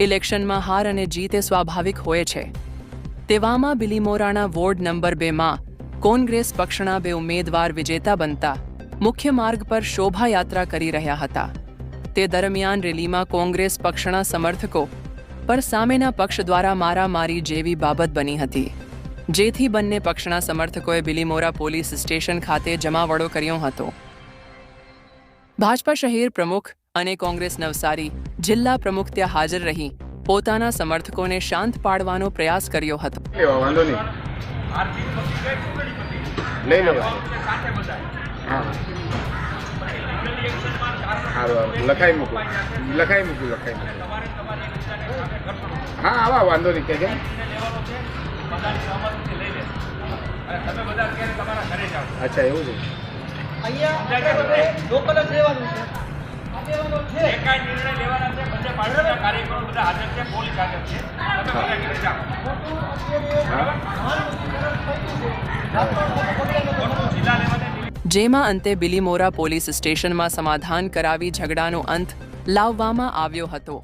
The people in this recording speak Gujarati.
ઇલેક્શનમાં હાર અને જીત એ સ્વાભાવિક હોય છે. તેવામાં બિલીમોરાના વોર્ડ નંબર બેમાં કોંગ્રેસ પક્ષના બે ઉમેદવાર વિજેતા બનતા મુખ્ય માર્ગ પર શોભાયાત્રા કરી રહ્યા હતા. તે દરમિયાન રેલીમાં કોંગ્રેસ પક્ષના સમર્થકો પર સામેના પક્ષ દ્વારા મારામારી જેવી બાબત બની હતી. જેથી બંને પક્ષના સમર્થકોએ બિલીમોરા પોલીસ સ્ટેશન ખાતે જમાવડો કર્યો હતો. ભાજપા શહેર પ્રમુખ અને કોંગ્રેસ નવસારી જિલ્લા પ્રમુખ ત્યાં હાજર રહી. પોતાના સમર્થકોને શાંત પાડવાનો પ્રયાસ કર્યો હતો. વાંધો નહીં. લઈ લેવા હા. સારું સારું. લખાઈ મૂકું. લખાઈ મૂકું લખાઈ મૂકું. હા આવા વાંધો નહીં કે અચ્છા એવું છે. અહીંયા લોકલ જ રહેવાનું છે. છે. નિર્ણય લેવાના છે બધે પાર્ટીના કાર્યકરો બધા હાજર છે પોલીસ હાજર છે. તમે બધા જાઓ. જેમાં અંતે બિલીમોરા પોલીસ સ્ટેશનમાં સમાધાન કરાવી ઝઘડાનો અંત લાવવામાં આવ્યો હતો.